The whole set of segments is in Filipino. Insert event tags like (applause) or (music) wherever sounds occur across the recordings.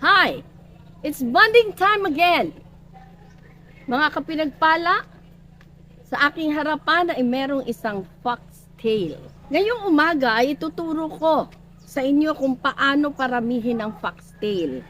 Hi! It's bonding time again! Mga kapinagpala, sa aking harapan ay merong isang foxtail. Ngayong umaga ay ituturo ko sa inyo kung paano paramihin ang foxtail.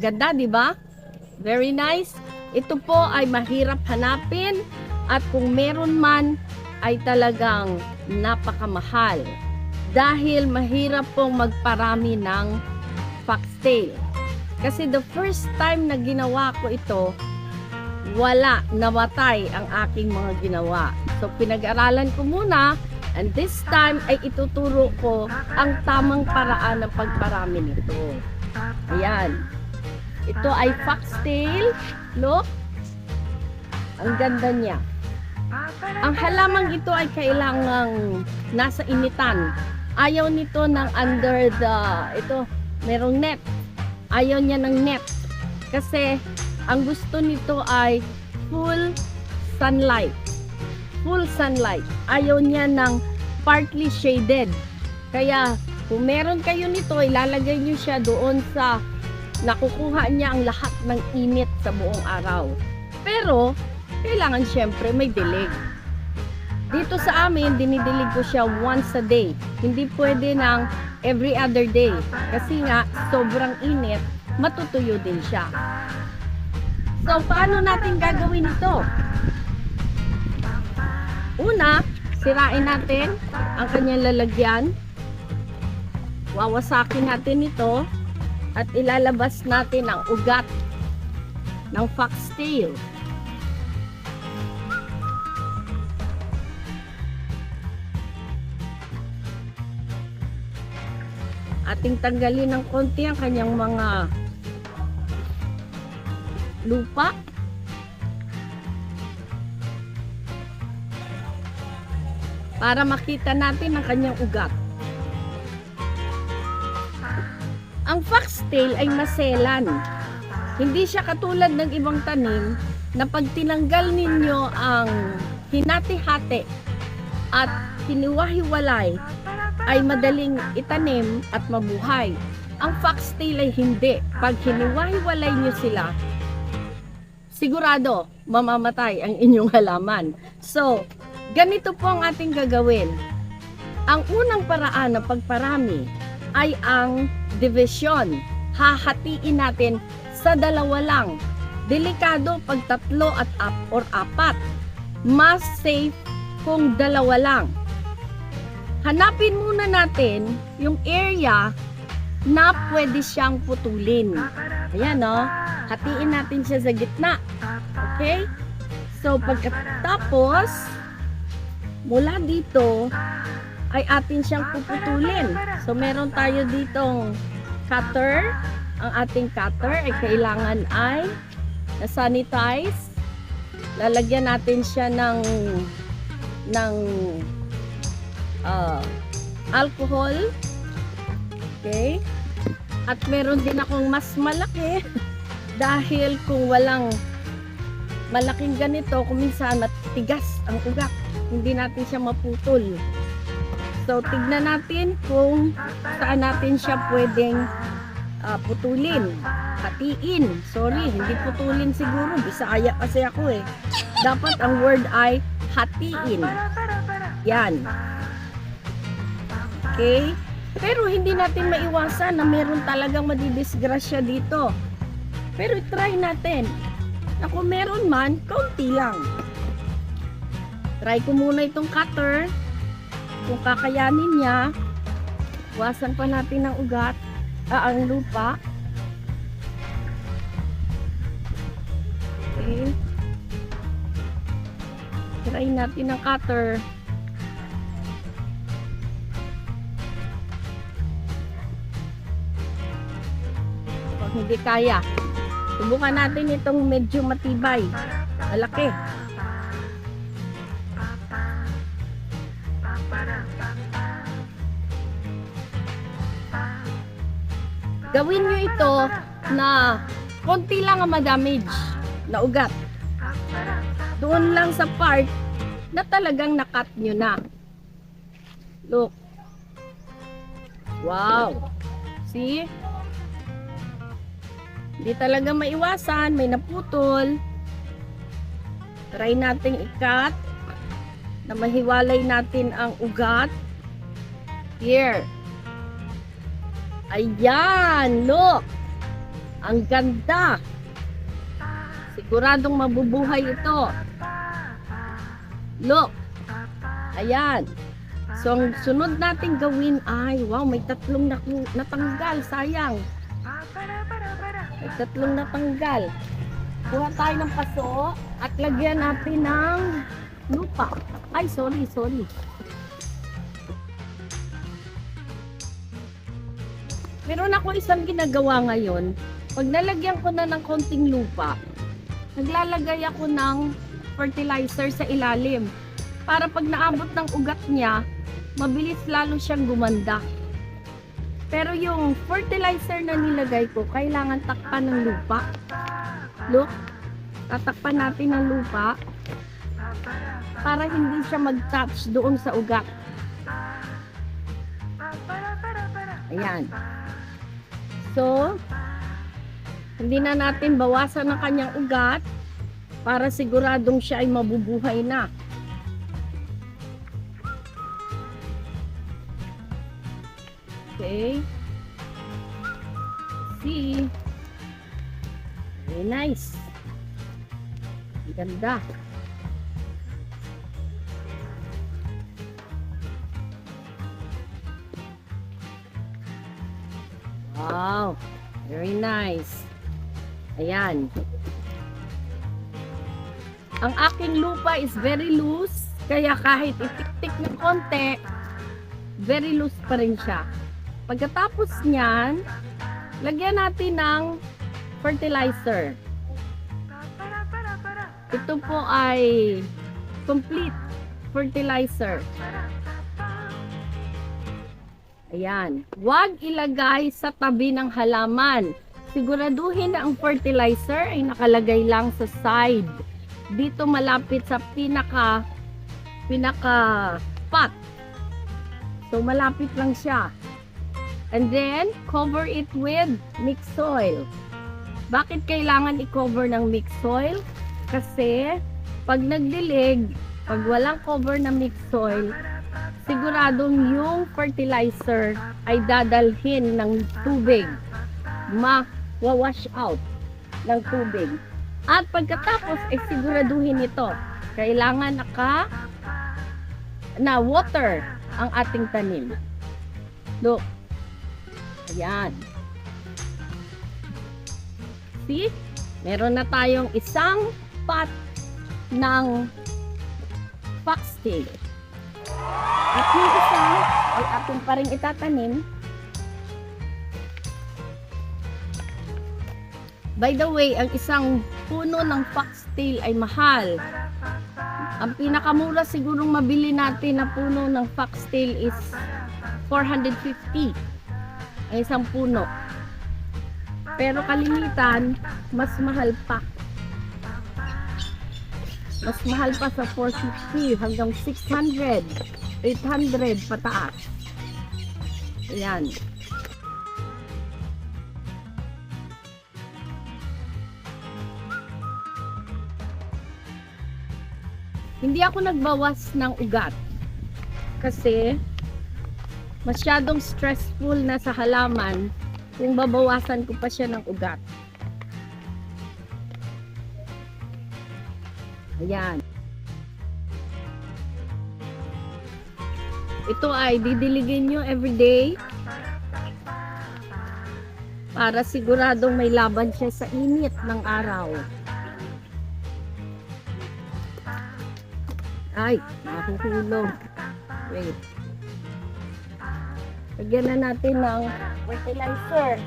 Maganda, di ba? Very nice. Ito po ay mahirap hanapin at kung meron man ay talagang napakamahal dahil mahirap pong magparami ng foxtail. Kasi the first time na ginawa ko ito, wala, namatay ang aking mga ginawa. So pinag-aralan ko muna and this time ay ituturo ko ang tamang paraan ng pagparami nito. Ayan. Ito ay foxtail. Look. Ang ganda niya. Ang halamang ito ay kailangang nasa initan. Ayaw nito ng under the, ito, merong net. Ayaw niya ng net. Kasi, ang gusto nito ay full sunlight. Full sunlight. Ayaw niya ng partly shaded. Kaya, kung meron kayo nito, ilalagay niyo siya doon sa nakukuha niya ang lahat ng init sa buong araw. Pero, kailangan syempre may dilig. Dito sa amin, dinidilig ko siya once a day. Hindi pwede ng every other day. Kasi nga, sobrang init, matutuyo din siya. So, paano natin gagawin ito? Una, sirain natin ang kanyang lalagyan. Wawasakin natin ito at ilalabas natin ang ugat ng foxtail. Ating tanggalin ng konti ang kanyang mga lupa. Para makita natin ang kanyang ugat. Ang foxtail ay maselan. Hindi siya katulad ng ibang tanim na pag tinanggal ninyo ang hinati-hati at hiniwahiwalay ay madaling itanim at mabuhay. Ang foxtail ay hindi. Pag hiniwahiwalay nyo sila, sigurado mamamatay ang inyong halaman. So, ganito po ang ating gagawin. Ang unang paraan ng pagparami ay ang division. Hahatiin natin sa dalawa lang. Delikado pag tatlo at up or apat. Mas safe kung dalawa lang. Hanapin muna natin yung area na pwede siyang putulin. Ayan o. Hatiin natin siya sa gitna. Okay? So, pagkatapos, mula dito, ay atin siyang puputulin. So, meron tayo ditong cutter. Ang ating cutter ay kailangan ay na-sanitize. Lalagyan natin siya ng ng uh, alcohol. Okay? At meron din akong mas malaki (laughs) dahil kung walang malaking ganito, kung minsan matigas ang ugat, hindi natin siya maputol. So, tignan natin kung saan natin siya pwedeng ah, putulin. Hatiin. Sorry, hindi putulin siguro. Bisaya kasi ako eh. Dapat ang word ay hatiin. Yan. Okay? Pero hindi natin maiwasan na meron talagang madidisgrasya dito. Pero try natin. Ako meron man, kaunti lang. Try ko muna itong cutter. Kung kakayanin niya, wasan pa natin ang ugat, ah, ang lupa. Okay. Try natin ang cutter. Pag hindi kaya, subukan natin itong medyo matibay. Malaki. Gawin nyo ito na konti lang ang madamage na ugat. Doon lang sa part na talagang nakat nyo na. Look. Wow. See? Hindi talaga maiwasan. May naputol. Try nating ikat na mahiwalay natin ang ugat. Here. Ayan, look. Ang ganda. Siguradong mabubuhay ito. Look. Ayan. So, ang sunod natin gawin ay, wow, may tatlong natanggal. Sayang. May tatlong natanggal. Kuha tayo ng paso at lagyan natin ng lupa. Ay, sorry, sorry. Meron ako isang ginagawa ngayon. Pag nalagyan ko na ng konting lupa, naglalagay ako ng fertilizer sa ilalim. Para pag naabot ng ugat niya, mabilis lalo siyang gumanda. Pero yung fertilizer na nilagay ko, kailangan takpan ng lupa. Look, tatakpan natin ng lupa para hindi siya mag-touch doon sa ugat. Ayan. So, hindi na natin bawasan ang kanyang ugat para siguradong siya ay mabubuhay na. Okay. See. Very nice. Ang Ganda. Wow. Very nice. Ayan. Ang aking lupa is very loose. Kaya kahit itik-tik ng konti, very loose pa rin siya. Pagkatapos niyan, lagyan natin ng fertilizer. Ito po ay complete fertilizer. Ayan. Huwag ilagay sa tabi ng halaman. Siguraduhin na ang fertilizer ay nakalagay lang sa side. Dito malapit sa pinaka pinaka pot. So malapit lang siya. And then cover it with mixed soil. Bakit kailangan i-cover ng mixed soil? Kasi pag nagdilig, pag walang cover na mixed soil, siguradong yung fertilizer ay dadalhin ng tubig. Ma-wash out ng tubig. At pagkatapos ay siguraduhin ito. Kailangan naka na water ang ating tanim. Look. Ayan. See? Meron na tayong isang pot ng foxtail. At yung isa ay atin pa rin itatanim. By the way, ang isang puno ng foxtail ay mahal. Ang pinakamura sigurong mabili natin na puno ng foxtail is 450. Ang isang puno. Pero kalimitan, mas mahal pa. Mas mahal pa sa 450 hanggang 600, 800 pataas. Ayan. Hindi ako nagbawas ng ugat. Kasi masyadong stressful na sa halaman kung babawasan ko pa siya ng ugat. Ayan. Ito ay didiligin nyo everyday para siguradong may laban siya sa init ng araw. Ay, nahuhulog. Wait. Lagyan na natin ng fertilizer.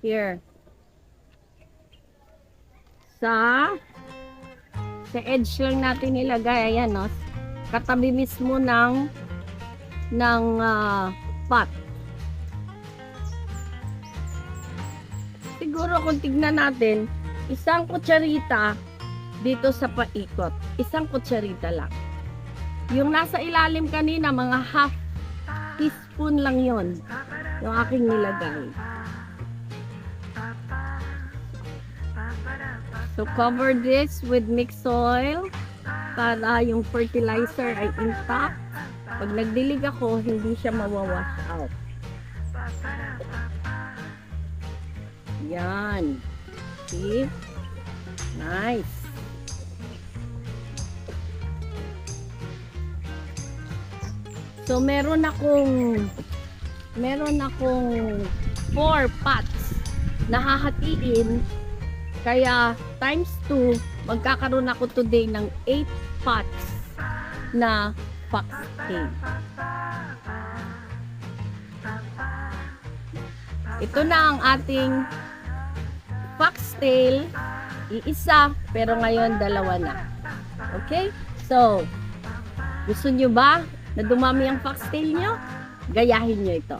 Here. Sa sa edge lang natin ilagay. Ayan, no? Katabi mismo ng ng ah, pot. siguro kung tignan natin, isang kutsarita dito sa paikot. Isang kutsarita lang. Yung nasa ilalim kanina, mga half teaspoon lang yon yung aking nilagay. So, cover this with mixed soil para yung fertilizer ay intact. Pag nagdilig ako, hindi siya mawawash out. Yan. See? Nice. So, meron akong meron akong four pots na hahatiin. Kaya, times 2, magkakaroon ako today ng 8 pots na foxtail. Ito na ang ating foxtail. Iisa, pero ngayon dalawa na. Okay? So, gusto nyo ba na dumami ang foxtail nyo? Gayahin nyo ito.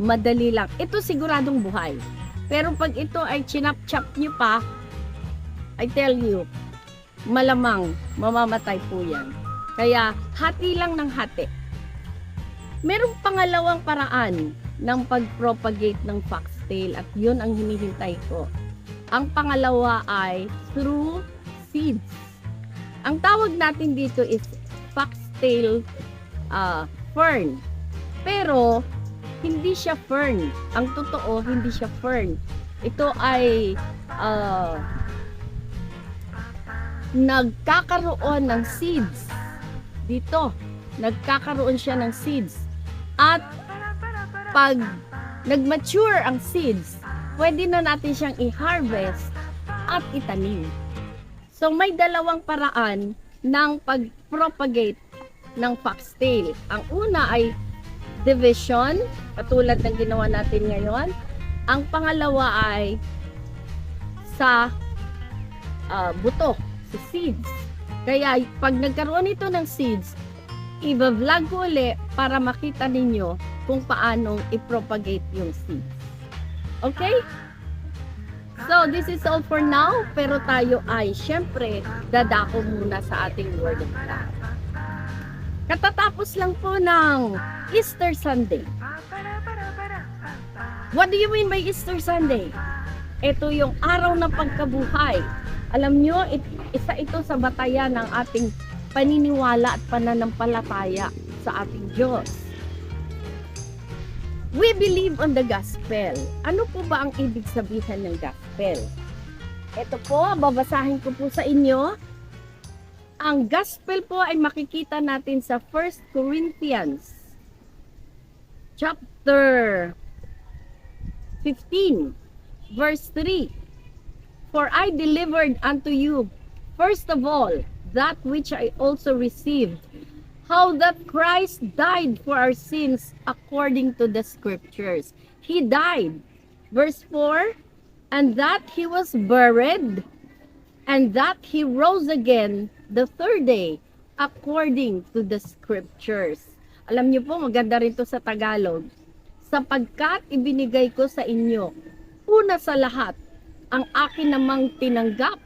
Madali lang. Ito siguradong buhay. Pero pag ito ay chinap-chop nyo pa, I tell you, malamang mamamatay po yan. Kaya, hati lang ng hati. Merong pangalawang paraan ng pag-propagate ng foxtail at yun ang hinihintay ko. Ang pangalawa ay through seeds. Ang tawag natin dito is foxtail uh, fern. Pero, hindi siya fern. Ang totoo, hindi siya fern. Ito ay uh, nagkakaroon ng seeds. Dito, nagkakaroon siya ng seeds. At pag nag-mature ang seeds, pwede na natin siyang i-harvest at itanim. So may dalawang paraan ng pag-propagate ng foxtail. Ang una ay division, katulad ng ginawa natin ngayon. Ang pangalawa ay sa ah, buto, sa seeds. Kaya pag nagkaroon ito ng seeds, i-vlog ko uli para makita ninyo kung paano i-propagate yung seeds. Okay? So, this is all for now. Pero tayo ay, syempre, dadako muna sa ating Word of God. Katatapos lang po ng Easter Sunday. What do you mean by Easter Sunday? Ito yung araw ng pagkabuhay. Alam nyo, it- isa ito sa batayan ng ating paniniwala at pananampalataya sa ating Diyos. We believe on the gospel. Ano po ba ang ibig sabihin ng gospel? Ito po, babasahin ko po sa inyo. Ang gospel po ay makikita natin sa 1 Corinthians chapter 15 verse 3 For I delivered unto you first of all that which I also received how that Christ died for our sins according to the scriptures. He died. Verse 4 And that he was buried, and that he rose again the third day according to the scriptures. Alam niyo po, maganda rin to sa Tagalog. Sapagkat ibinigay ko sa inyo, una sa lahat, ang akin namang tinanggap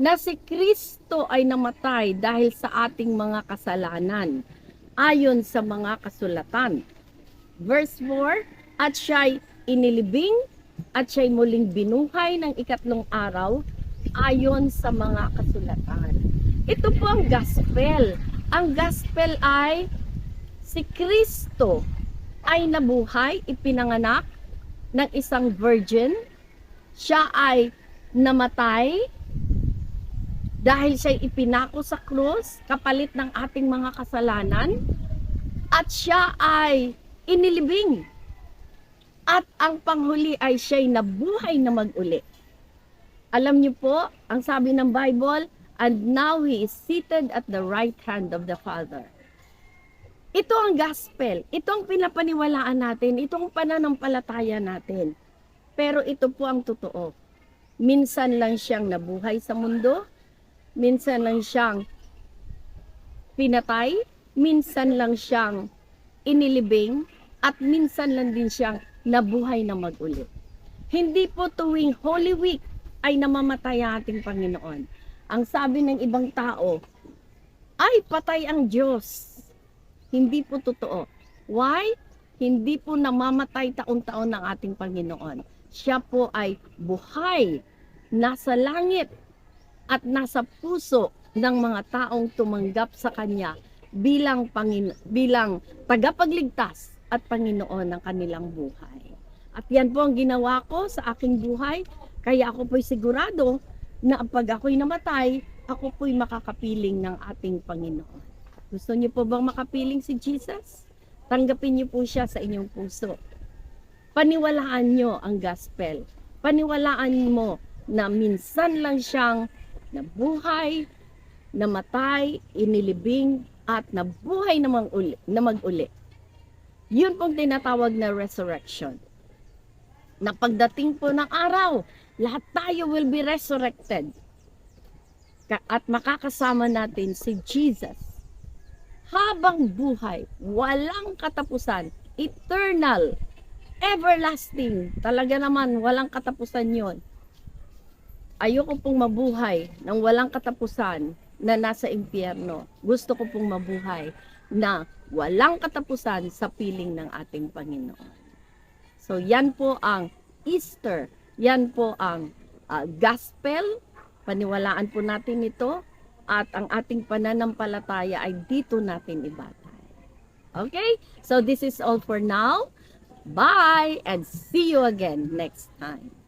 na si Kristo ay namatay dahil sa ating mga kasalanan ayon sa mga kasulatan. Verse 4, At siya'y inilibing at siya'y muling binuhay ng ikatlong araw ayon sa mga kasulatan. Ito po ang gospel. Ang gospel ay si Kristo ay nabuhay, ipinanganak ng isang virgin. Siya ay namatay dahil siya'y ipinako sa krus, kapalit ng ating mga kasalanan, at siya ay inilibing. At ang panghuli ay siya'y nabuhay na mag-uli. Alam niyo po, ang sabi ng Bible, and now he is seated at the right hand of the Father. Ito ang gospel. Ito ang pinapaniwalaan natin. Ito ang pananampalataya natin. Pero ito po ang totoo. Minsan lang siyang nabuhay sa mundo, minsan lang siyang pinatay, minsan lang siyang inilibing, at minsan lang din siyang nabuhay na mag-ulit. Hindi po tuwing Holy Week ay namamatay ating Panginoon. Ang sabi ng ibang tao, ay patay ang Diyos. Hindi po totoo. Why? Hindi po namamatay taon-taon ng ating Panginoon. Siya po ay buhay, nasa langit, at nasa puso ng mga taong tumanggap sa Kanya bilang, Pangin bilang tagapagligtas at Panginoon ng kanilang buhay. At yan po ang ginawa ko sa aking buhay. Kaya ako po'y sigurado na pag ako'y namatay, ako po'y makakapiling ng ating Panginoon. Gusto niyo po bang makapiling si Jesus? Tanggapin niyo po siya sa inyong puso. Paniwalaan niyo ang gospel. Paniwalaan mo na minsan lang siyang nabuhay, namatay, inilibing, at nabuhay namang uli, na mag-uli. Yun pong tinatawag na resurrection. Na pagdating po ng araw, lahat tayo will be resurrected. At makakasama natin si Jesus. Habang buhay, walang katapusan, eternal, everlasting. Talaga naman, walang katapusan yon. Ayoko pong mabuhay ng walang katapusan na nasa impyerno. Gusto ko pong mabuhay na walang katapusan sa piling ng ating Panginoon. So yan po ang Easter. Yan po ang ah, gospel. Paniwalaan po natin ito. At ang ating pananampalataya ay dito natin ibatay. Okay? So this is all for now. Bye and see you again next time.